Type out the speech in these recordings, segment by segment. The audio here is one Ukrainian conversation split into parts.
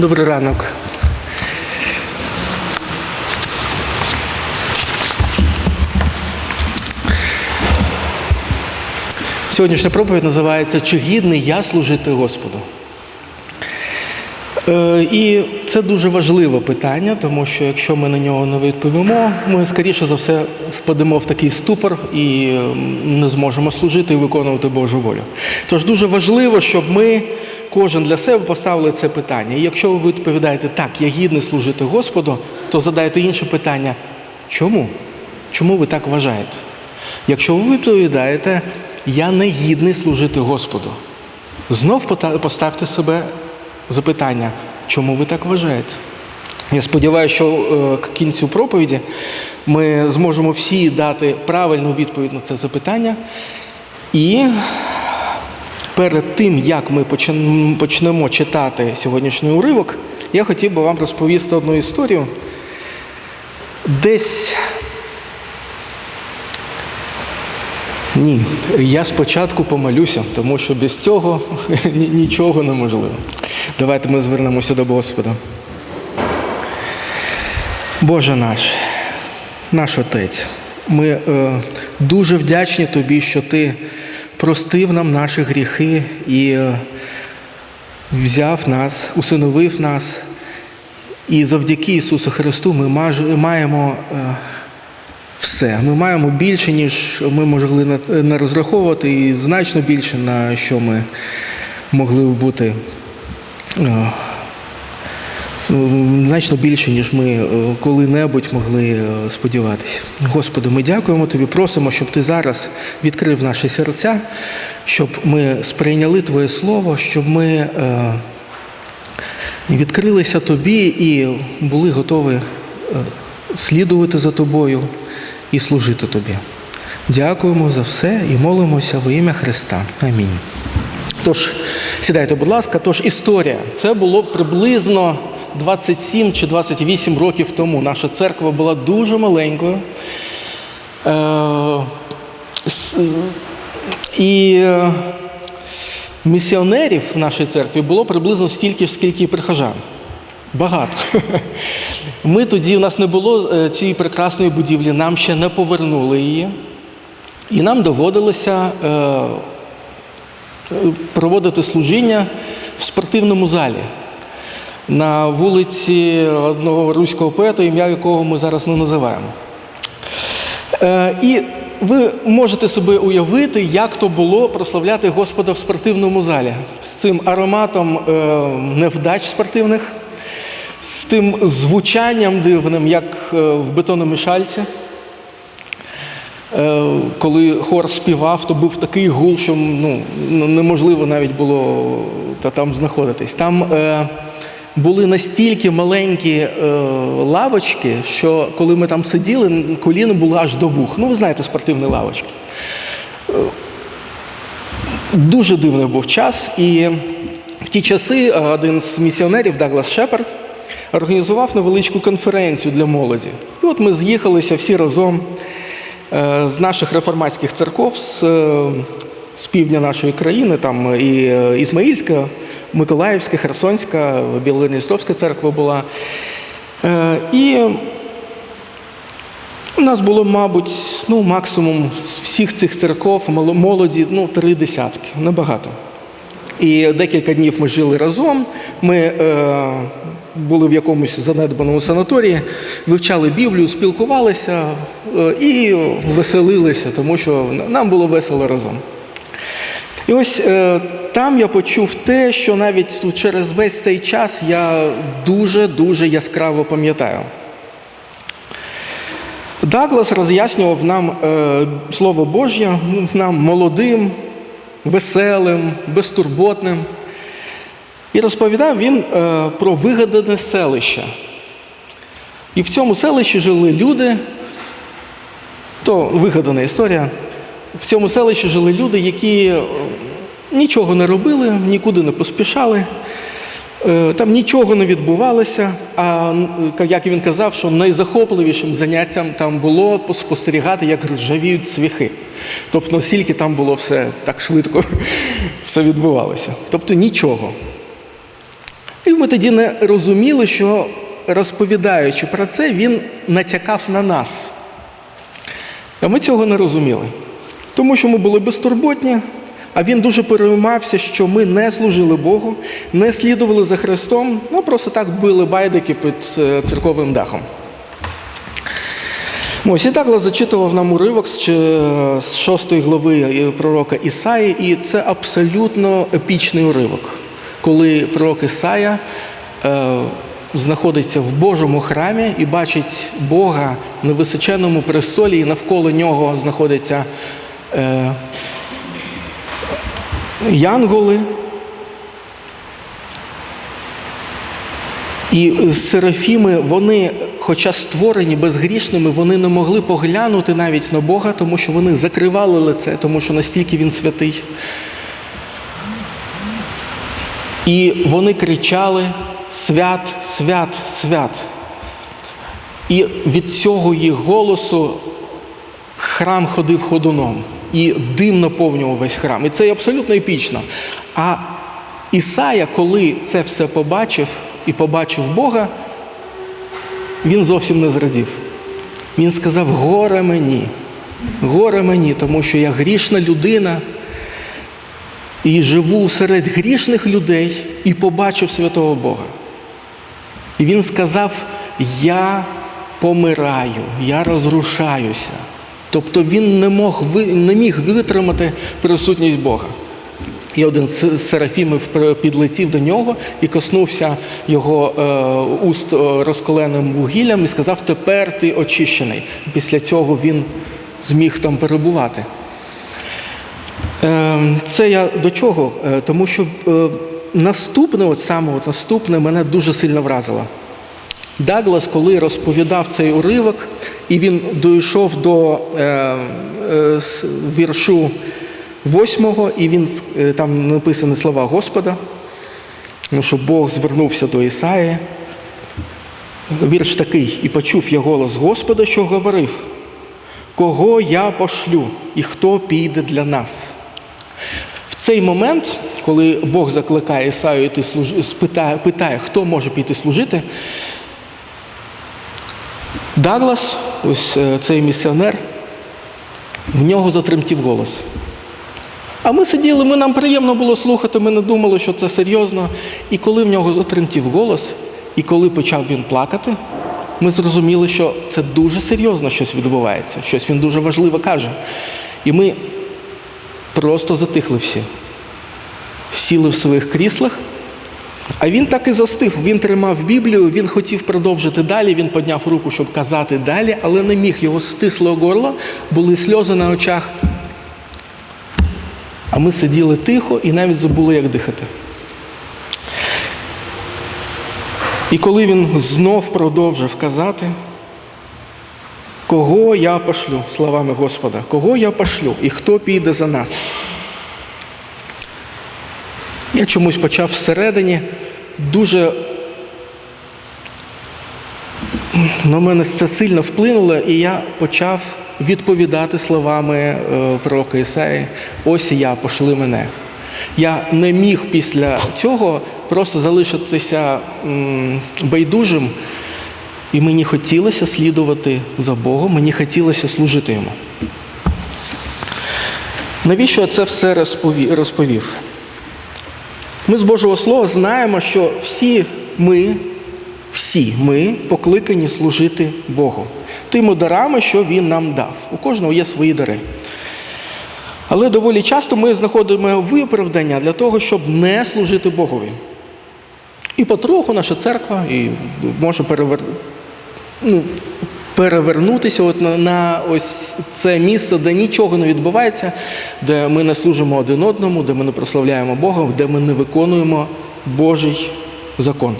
Добрий ранок. Сьогоднішня проповідь називається Чи гідний я служити Господу? Е, І це дуже важливе питання, тому що якщо ми на нього не відповімо, ми скоріше за все впадемо в такий ступор і не зможемо служити і виконувати Божу волю. Тож дуже важливо, щоб ми кожен для себе поставили це питання. І якщо ви відповідаєте так, я гідний служити Господу, то задайте інше питання: чому? Чому ви так вважаєте? Якщо ви відповідаєте, я не гідний служити Господу, знов поставте себе запитання, чому ви так вважаєте? Я сподіваюся, що е, к кінцю проповіді ми зможемо всі дати правильну відповідь на це запитання. І перед тим, як ми почнемо- читати сьогоднішній уривок, я хотів би вам розповісти одну історію. Десь ні, я спочатку помолюся, тому що без цього нічого неможливо. Давайте ми звернемося до Господа. Боже наш, наш Отець, ми е, дуже вдячні Тобі, що Ти простив нам наші гріхи і е, взяв нас, усиновив нас. І завдяки Ісусу Христу ми маємо е, все. Ми маємо більше, ніж ми могли не розраховувати, і значно більше, на що ми могли б бути. Е, Значно більше, ніж ми е, коли-небудь могли е, сподіватися. Господи, ми дякуємо Тобі, просимо, щоб Ти зараз відкрив наші серця, щоб ми сприйняли Твоє Слово, щоб ми відкрилися Тобі і були готові слідувати за Тобою і служити Тобі. Дякуємо за все і молимося во ім'я Христа. Амінь. Тож, сідайте, будь ласка, тож історія. Це було приблизно 27 чи 28 років тому. Наша церква була дуже маленькою. Е, І е, місіонерів в нашій церкві було приблизно стільки ж, скільки і прихожан. Багато. Ми тоді, у нас не було е, цієї прекрасної будівлі, нам ще не повернули її. І нам доводилося проводити служіння в спортивному залі на вулиці одного руського поета, ім'я якого ми зараз не називаємо. Е, І ви можете собі уявити, як то було прославляти Господа в спортивному залі з цим ароматом е, невдач спортивних, з тим звучанням дивним, як е, в бетономішальці. Коли хор співав, то був такий гул, що ну, неможливо навіть було та там знаходитись. Там були настільки маленькі е, лавочки, що коли ми там сиділи, коліно було аж до вух. Ну, ви знаєте, спортивні лавочки. Е, Дуже дивний був час, і в ті часи е, один з місіонерів Даглас Шепард організував невеличку конференцію для молоді. І от ми з'їхалися всі разом е, з наших реформатських церков, з, з півдня нашої країни, там і Ізмаїльська, Миколаївська, Херсонська, Білорністровська церква була. Е, І у нас було, мабуть, ну, максимум з всіх цих церков молоді ну, три десятки, небагато. І декілька днів ми жили разом. Ми е, були в якомусь занедбаному санаторії, вивчали Біблію, спілкувалися е, і веселилися, тому що нам було весело разом. І ось е, там я почув те, що навіть через весь цей час я дуже-дуже яскраво пам'ятаю. Даглас роз'яснював нам е, Слово Божє, нам молодим, веселим, безтурботним. І розповідав він е, про вигадане селище. І в цьому селищі жили люди, то вигадана історія. В цьому селищі жили люди, які нічого не робили, нікуди не поспішали. Е, Там нічого не відбувалося, а е, як він казав, що найзахопливішим заняттям там було спостерігати, як ржавіють цвіхи. Тобто настільки там було все так швидко, все відбувалося. Тобто нічого. І ми тоді не розуміли, що розповідаючи про це, він натякав на нас. А ми цього не розуміли. Тому що ми були безтурботні, а він дуже переймався, що ми не служили Богу, не слідували за Христом, ну просто так били байдики під е, церковним дахом. Ось і Даглас зачитував нам уривок з чи- з шостої глави пророка Ісаї, і це абсолютно епічний уривок, коли пророк Ісая е, знаходиться в Божому храмі і бачить Бога на височенному престолі, і навколо нього знаходяться е, янголи. І серафіми, вони, хоча створені безгрішними, вони не могли поглянути навіть на Бога, тому що вони закривали лице, тому що настільки він святий. І вони кричали свят, свят, свят. І від цього їх голосу храм ходив ходуном, і дим наповнював весь храм. І це абсолютно епічно. А Ісая, коли це все побачив і побачив Бога, він зовсім не зрадів. Він сказав: горе мені, горе мені, тому що я грішна людина і живу серед грішних людей і побачив святого Бога. І він сказав: Я помираю, я розрушаюся. Тобто він не, мог, не міг витримати присутність Бога. І один з серафімів підлетів до нього і коснувся його е, уст е, розколеним вугіллям і сказав: Тепер ти очищений. Після цього він зміг там перебувати. Е, Це я до чого? Е, Тому що е, наступне, от саме от наступне, мене дуже сильно вразило. Даглас, коли розповідав цей уривок, і він дійшов до е, е, віршу восьмого, і він е, там написані слова Господа, ну, що Бог звернувся до Ісаї. Вірш такий, і почув я голос Господа, що говорив, кого я пошлю і хто піде для нас. В цей момент, коли Бог закликає Ісаю йти служити, спитає, питає, хто може піти служити, Даглас, ось е, цей місіонер, в нього затремтів голос. А ми сиділи, ми нам приємно було слухати, ми не думали, що це серйозно. І коли в нього затремтів голос, і коли почав він плакати, ми зрозуміли, що це дуже серйозно щось відбувається, щось він дуже важливо каже. І ми просто затихли всі, сіли в своїх кріслах. А він так і застиг. Він тримав Біблію, він хотів продовжити далі. Він підняв руку, щоб казати далі, але не міг. Його стисло горло, були сльози на очах. А ми сиділи тихо і навіть забули, як дихати. І коли він знов продовжив казати, кого я пошлю, словами Господа, кого я пошлю і хто піде за нас. Я чомусь почав всередині дуже на мене це сильно вплинуло, і я почав відповідати словами е, пророка Ісаї, ось і я, пошли мене. Я не міг після цього просто залишитися байдужим, і мені хотілося слідувати за Богом, мені хотілося служити йому. Навіщо я це все розповів? Ми з Божого Слова знаємо, що всі ми, всі ми покликані служити Богу тими дарами, що Він нам дав. У кожного є свої дари. Але доволі часто ми знаходимо виправдання для того, щоб не служити Богові. І потроху наша церква і може перевер... ну, перевернутися от на, на ось це місце, де нічого не відбувається, де ми не служимо один одному, де ми не прославляємо Бога, де ми не виконуємо Божий закон.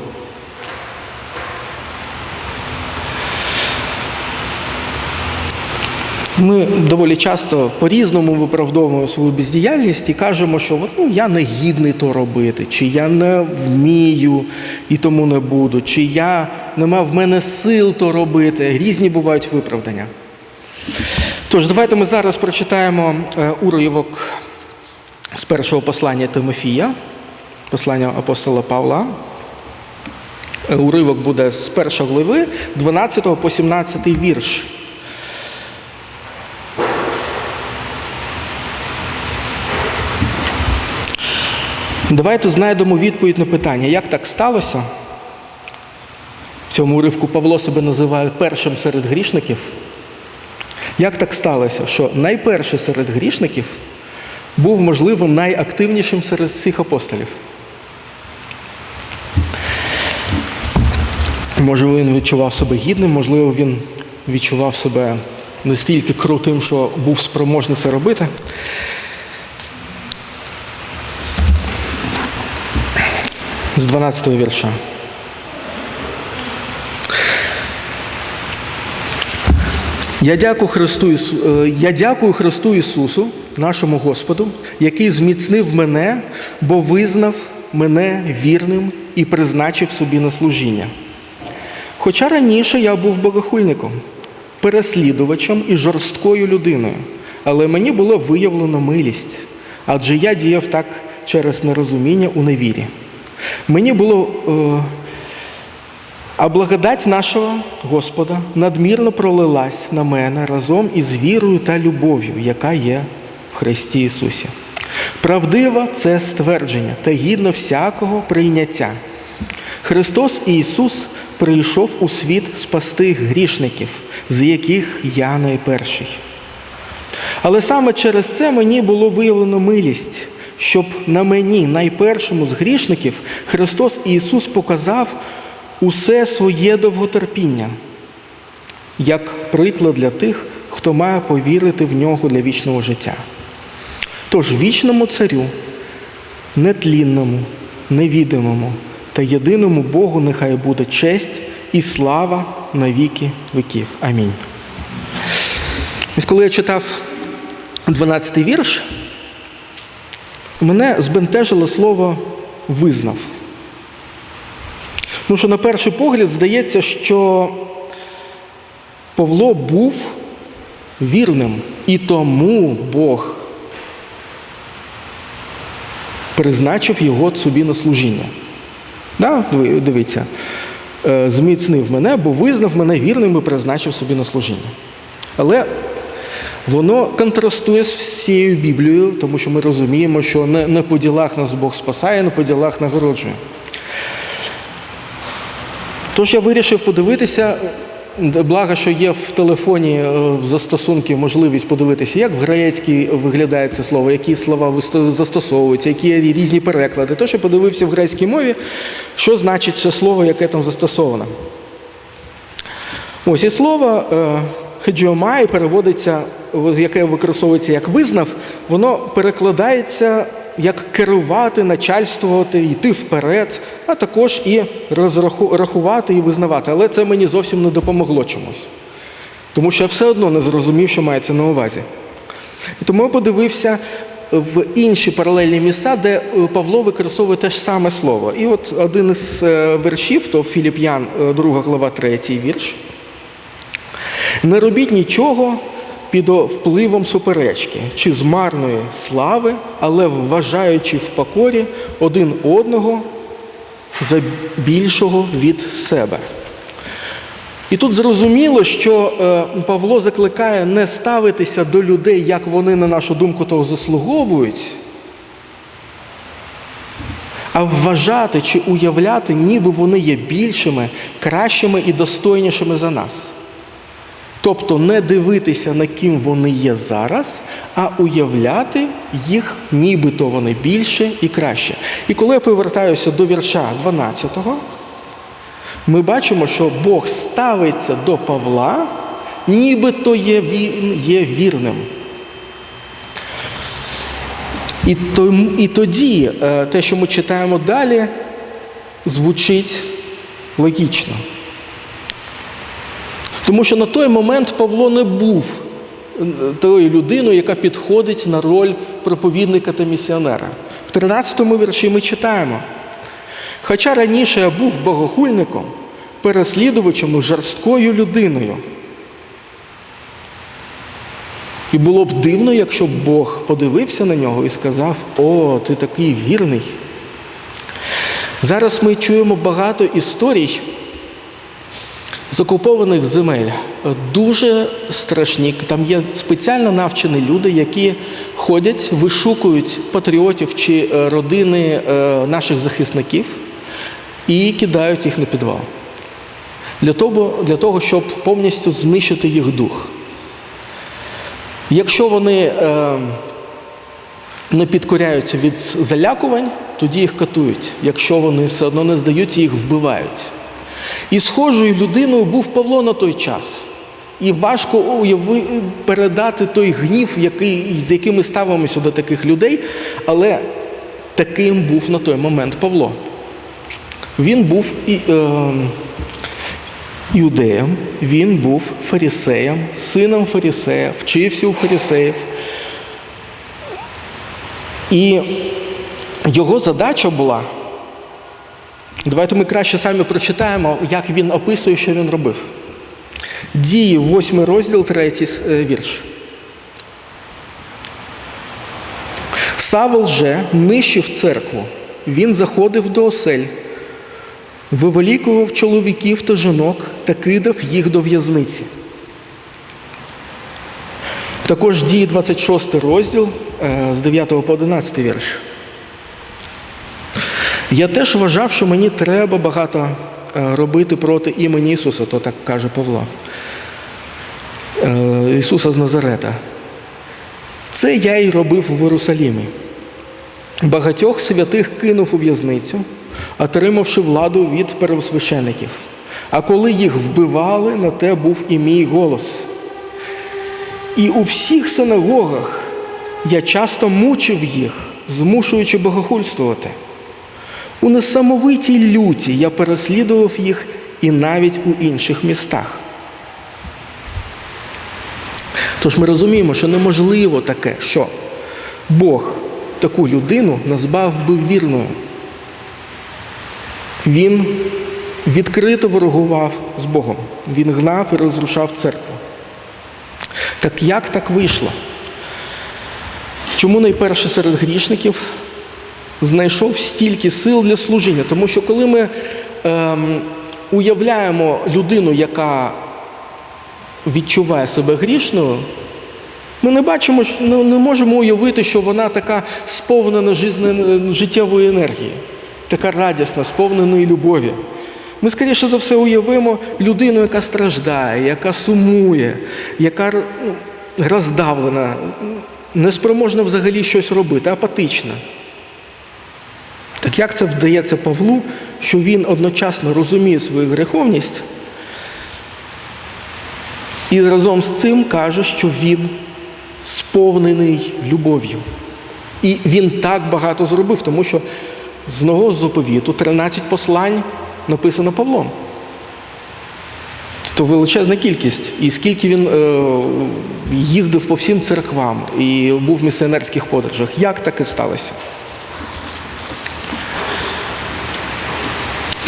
Ми доволі часто по-різному виправдовуємо свою бездіяльність і кажемо, що ну, я не гідний то робити, чи я не вмію і тому не буду, чи я нема в мене сил то робити. Різні бувають виправдання. Тож, давайте ми зараз прочитаємо е, уривок з першого послання Тимофія, послання апостола Павла. Е, Уривок буде з першої глави, 12 по 17 вірш. Давайте знайдемо відповідь на питання, як так сталося. В цьому уривку Павло себе називає першим серед грішників. Як так сталося, що найперший серед грішників був, можливо, найактивнішим серед всіх апостолів? Може, він відчував себе гідним, можливо, він відчував себе настільки крутим, що був спроможний це робити. З 12 вірша. Я дякую, Христу, е, я дякую Христу Ісусу, нашому Господу, який зміцнив мене, бо визнав мене вірним і призначив собі на служіння. Хоча раніше я був богохульником, переслідувачем і жорсткою людиною, але мені було виявлено милість, адже я діяв так через нерозуміння у невірі. Мені було е, а благодать нашого Господа надмірно пролилась на мене разом із вірою та любов'ю, яка є в Христі Ісусі. Правдиво це ствердження та гідно всякого прийняття. Христос Ісус прийшов у світ спасти грішників, з яких я найперший. Але саме через це мені було виявлено милість, щоб на мені, найпершому з грішників, Христос Ісус показав усе своє довготерпіння, як приклад для тих, хто має повірити в нього для вічного життя. Тож вічному царю, нетлінному, невідомому та єдиному Богу нехай буде честь і слава на віки віків. Амінь. Ось коли я читав 12 вірш, мене збентежило слово визнав. Тому що на перший погляд здається, що Павло був вірним, і тому Бог призначив його собі на служіння. Да? Дивіться, Е, зміцнив мене, бо визнав мене вірним і призначив собі на служіння. Але воно контрастує з всією Біблією, тому що ми розуміємо, що не, по ділах нас Бог спасає, не по ділах нагороджує. Тож я вирішив подивитися, благо, що є в телефоні е, в застосунки можливість подивитися, як в грецькій виглядає це слово, які слова застосовуються, які різні переклади. Тож я подивився в грецькій мові, що значить це слово, яке там застосовано. Ось і слово е, хеджіомай переводиться, яке використовується як визнав, воно перекладається як керувати, начальствувати, йти вперед, а також і розраху- рахувати і визнавати. Але це мені зовсім не допомогло чомусь. Тому що я все одно не зрозумів, що мається на увазі. І тому я подивився в інші паралельні місця, де е, Павло використовує те ж саме слово. І от один із е, вершів, то Філіп'ян, 2 глава, 3 вірш. Не робіть нічого під впливом суперечки чи з марної слави, але вважаючи в покорі один одного за більшого від себе. І тут зрозуміло, що е, Павло закликає не ставитися до людей, як вони, на нашу думку, того заслуговують, а вважати чи уявляти, ніби вони є більшими, кращими і достойнішими за нас. Тобто не дивитися, на ким вони є зараз, а уявляти їх, нібито вони більше і краще. І коли я повертаюся до вірша 12-го, ми бачимо, що Бог ставиться до Павла, нібито є, він є вірним. І, тоді е, те, що ми читаємо далі, звучить логічно. Тому що на той момент Павло не був е, тою людиною, яка підходить на роль проповідника та місіонера. В 13-му вірші ми читаємо. Хоча раніше я був богохульником, переслідувачем і жорсткою людиною. І було б дивно, якщо б Бог подивився на нього і сказав: О, ти такий вірний. Зараз ми чуємо багато історій з окупованих земель. Дуже страшні. Там є спеціально навчені люди, які ходять, вишукують патріотів чи е, родини е, наших захисників і кидають їх на підвал. Для того, для того щоб повністю знищити їх дух. Якщо вони е, не підкоряються від залякувань, тоді їх катують. Якщо вони все одно не здаються, їх вбивають. І схожою людиною був Павло на той час. І важко уяви, передати той гнів, який, з яким ми ставимося до таких людей, але таким був на той момент Павло. Він був і, е, іудеєм, він був фарисеєм, сином фарисея, вчився у фарисеїв. І його задача була. Давайте ми краще самі прочитаємо, як він описує, що він робив. Дії, 8 розділ, 3 вірш. Савол же нищив церкву. Він заходив до осель, виволікував чоловіків та жінок та кидав їх до в'язниці. Також дії 26 розділ е, з 9 по 11 вірш. Я теж вважав, що мені треба багато е, робити проти імені Ісуса, то так каже Павло. Е, Ісуса з Назарета. Це я й робив в Єрусалімі. Багатьох святих кинув у в'язницю, отримавши владу від первосвящеників. А коли їх вбивали, на те був і мій голос. І у всіх синагогах я часто мучив їх, змушуючи богохульствувати. У несамовитій люті я переслідував їх і навіть у інших містах. Тож ми розуміємо, що неможливо таке, що Бог таку людину назвав би вірною. Він відкрито ворогував з Богом. Він гнав і розрушав церкву. Так як так вийшло? Чому найперше серед грішників знайшов стільки сил для служіння? Тому що коли ми ем, уявляємо людину, яка відчуває себе грішною, ми не бачимо, не, не можемо уявити, що вона така сповнена життєвої енергії, така радісна, сповненої любові. Ми, скоріше за все, уявимо людину, яка страждає, яка сумує, яка роздавлена, неспроможна взагалі щось робити, апатична. Так як це вдається Павлу, що він одночасно розуміє свою греховність і разом з цим каже, що він сповнений любов'ю. І він так багато зробив, тому що з нового заповіту 13 послань написано Павлом. Тобто величезна кількість. І скільки він е, їздив по всім церквам і був в місіонерських подорожах. Як таке сталося?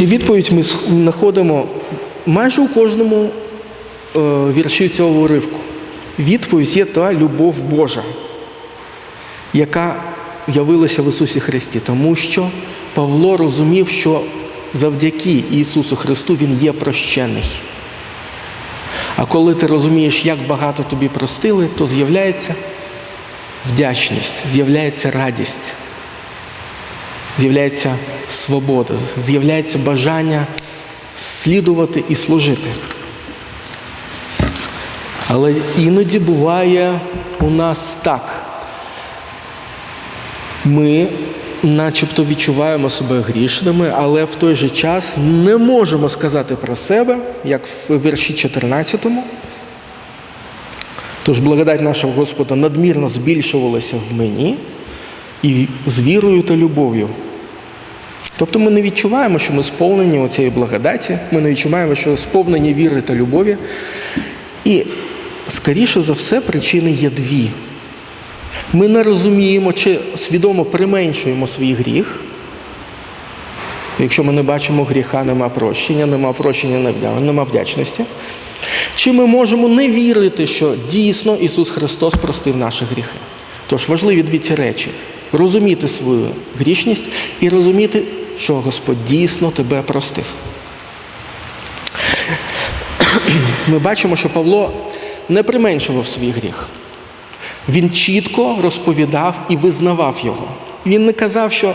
І відповідь ми знаходимо майже у кожному е, вірші цього уривку. Відповідь є та любов Божа, яка явилася в Ісусі Христі, тому що Павло розумів, що завдяки Ісусу Христу Він є прощений. А коли ти розумієш, як багато тобі простили, то з'являється вдячність, з'являється радість, з'являється свобода, з'являється бажання слідувати і служити. Але іноді буває у нас так. Ми начебто відчуваємо себе грішними, але в той же час не можемо сказати про себе, як в вірші 14. Тож благодать нашого Господа надмірно збільшувалася в мені і з вірою та любов'ю. Тобто ми не відчуваємо, що ми сповнені цієї благодаті, ми не відчуваємо, що сповнені віри та любові. І, скоріше за все, причини є дві. Ми не розуміємо, чи свідомо применшуємо свій гріх. Якщо ми не бачимо гріха, нема прощення, нема прощення, нема вдячності. Чи ми можемо не вірити, що дійсно Ісус Христос простив наші гріхи? Тож важливі дві ці речі: розуміти свою грішність і розуміти що Господь дійсно тебе простив. Ми бачимо, що Павло не применшував свій гріх. Він чітко розповідав і визнавав його. Він не казав, що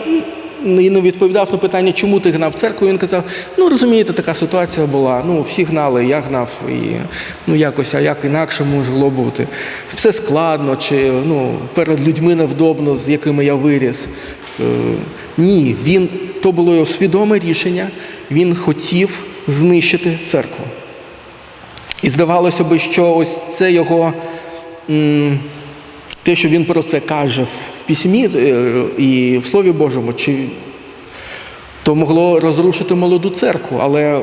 і не відповідав на питання, чому ти гнав церкву. Він казав: ну розумієте, така ситуація була. Ну, всі гнали, я гнав, і ну якось, а як інакше могло бути. Все складно, чи ну, перед людьми невдобно, з якими я виріс. Е, ні, він то було його свідоме рішення. Він хотів знищити церкву. І здавалося би, що ось це його. те, що він про це каже в письмі е, і в Слові Божому, чи то могло розрушити молоду церкву, але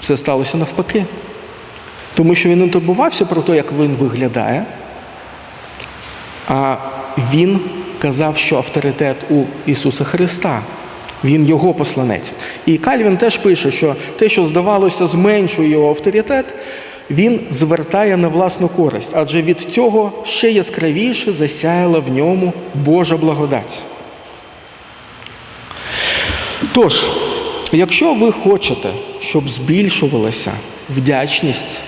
все сталося навпаки. Тому що він не турбувався про те, як він виглядає, а він казав, що авторитет у Ісуса Христа. Він його посланець. І Кальвін теж пише, що те, що здавалося, зменшує його авторитет, він звертає на власну користь, адже від цього ще яскравіше засяяла в ньому Божа благодать. Тож, якщо ви хочете, щоб збільшувалася вдячність,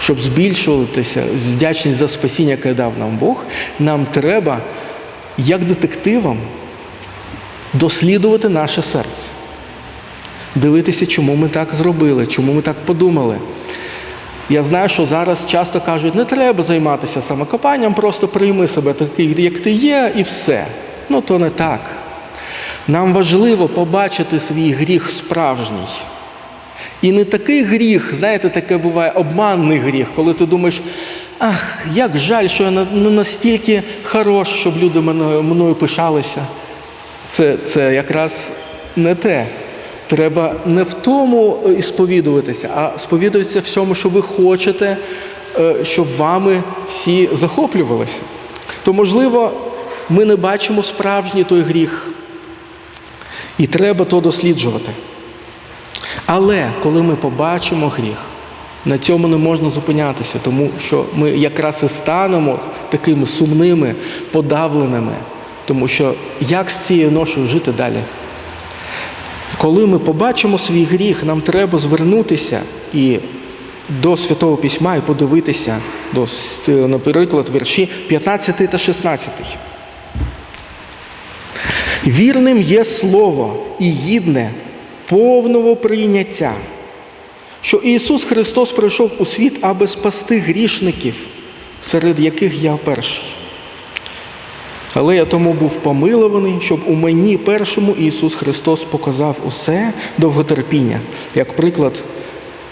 щоб збільшувалася вдячність за спасіння, яке дав нам Бог, нам треба, як детективам, дослідувати наше серце, дивитися, чому ми так зробили, чому ми так подумали. Я знаю, що зараз часто кажуть, не треба займатися самокопанням, просто прийми себе такий, як ти є, і все. Ну то не так. Нам важливо побачити свій гріх справжній. І не такий гріх, знаєте, таке буває обманний гріх, коли ти думаєш, ах, як жаль, що я не настільки хорош, щоб люди мною, пишалися. Це, це якраз не те. Треба не в тому е, сповідуватися, а сповідуватися в цьому, що ви хочете, е, щоб вами всі захоплювалися. То, можливо, ми не бачимо справжній той гріх, і треба то досліджувати. Але коли ми побачимо гріх, на цьому не можна зупинятися, тому що ми якраз і станемо такими сумними, подавленими, тому що як з цією ношою жити далі? Коли ми побачимо свій гріх, нам треба звернутися і до Святого Письма і подивитися, до, наприклад, вірші 15 та 16. Вірним є слово і гідне повного прийняття, що Ісус Христос прийшов у світ, аби спасти грішників, серед яких я перший. Але я тому був помилований, щоб у мені першому Ісус Христос показав усе довготерпіння, як приклад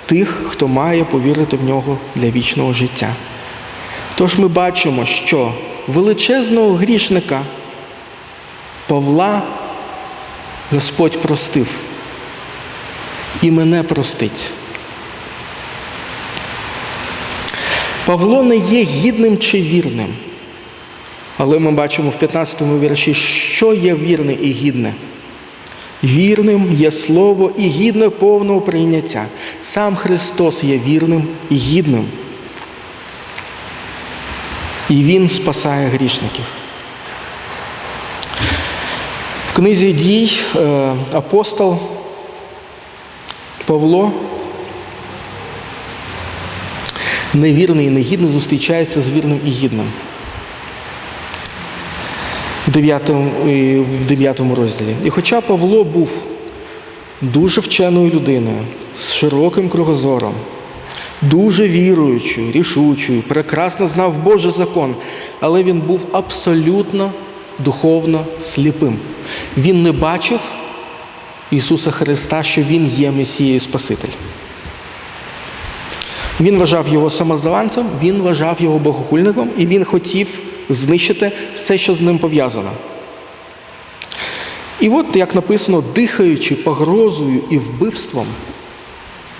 тих, хто має повірити в нього для вічного життя. Тож ми бачимо, що величезного грішника Павла Господь простив і мене простить. Павло не є гідним чи вірним. Але ми бачимо в 15 му вірші, що є вірне і гідне. Вірним є слово і гідне повного прийняття. Сам Христос є вірним і гідним. І Він спасає грішників. В книзі дій е, апостол Павло невірний і негідний зустрічається з вірним і гідним. В 9, в 9 розділі. І хоча Павло був дуже вченою людиною, з широким кругозором, дуже віруючою, рішучою, прекрасно знав Божий закон, але він був абсолютно духовно сліпим. Він не бачив Ісуса Христа, що Він є Месією Спаситель. Він вважав його самозванцем, він вважав його богохульником, і він хотів знищити все, що з ним пов'язано. І от, як написано, дихаючи погрозою і вбивством,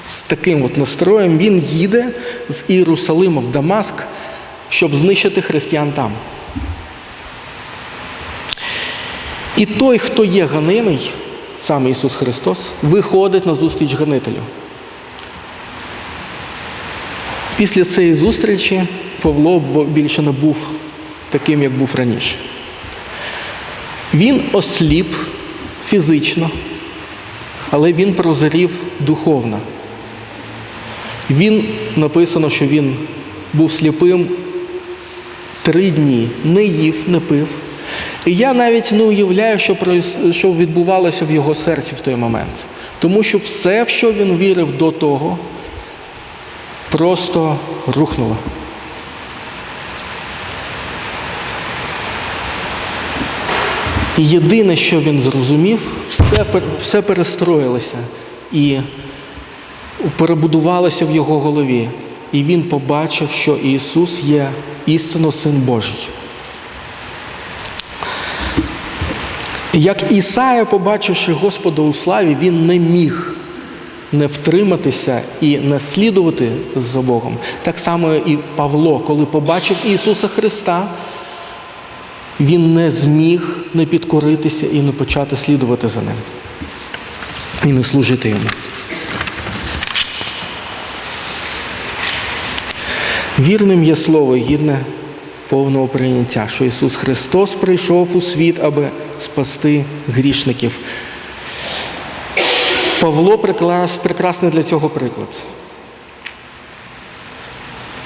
з таким от настроєм, він їде з Єрусалима в Дамаск, щоб знищити християн там. І той, хто є ганимий, саме Ісус Христос, виходить на зустріч ганителю. Після цієї зустрічі Павло більше не був таким, як був раніше. Він осліп фізично, але він прозрів духовно. Він написано, що він був сліпим три дні, не їв, не пив. І я навіть не уявляю, що, що відбувалося в його серці в той момент. Тому що все, в що він вірив до того, просто рухнуло. І єдине, що він зрозумів, все, все перестроїлося і перебудувалося в його голові. І він побачив, що Ісус є істинно Син Божий. Як Ісая, побачивши Господа у славі, він не міг не втриматися і не слідувати за Богом. Так само і Павло, коли побачив Ісуса Христа, він не зміг не підкоритися і не почати слідувати за ним. І не служити йому. Вірним є слово, гідне повного прийняття, що Ісус Христос прийшов у світ, аби спасти грішників. Павло прекрасний для цього приклад.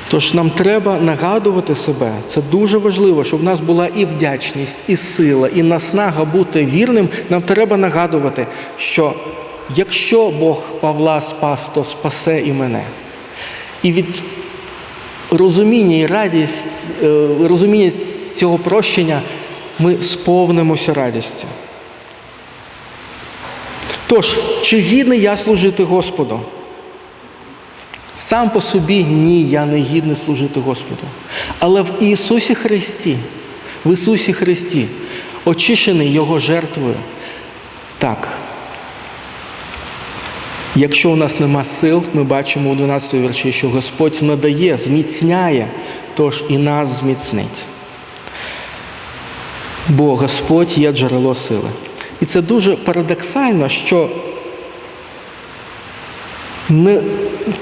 Тож нам треба нагадувати себе, це дуже важливо, щоб в нас була і вдячність, і сила, і наснага бути вірним. Нам треба нагадувати, що якщо Бог Павла спас, то спасе і мене. І від розуміння і радість, е, розуміння цього прощення ми сповнимося радістю. Тож, чи гідний я служити Господу? Сам по собі ні, я не гідний служити Господу. Але в Ісусі Христі, в Ісусі Христі, очищений Його жертвою, так. Якщо у нас нема сил, ми бачимо у 12 вірші, що Господь надає, зміцняє, тож і нас зміцнить. Бо Господь є джерело сили. І це дуже парадоксально, що не,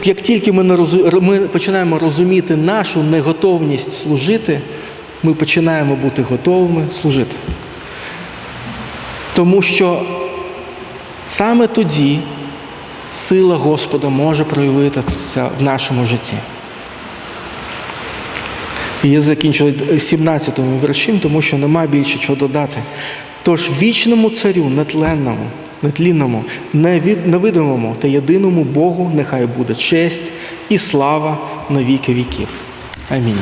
як тільки ми, не розу- ми починаємо розуміти нашу неготовність служити, ми починаємо бути готовими служити. Тому що саме тоді сила Господа може проявитися в нашому житті. І я закінчу 17 віршем, тому що нема більше чого додати. Тож вічному царю, нетленному, нетлінному, невидимому та єдиному Богу нехай буде честь і слава на віки віків. Амінь.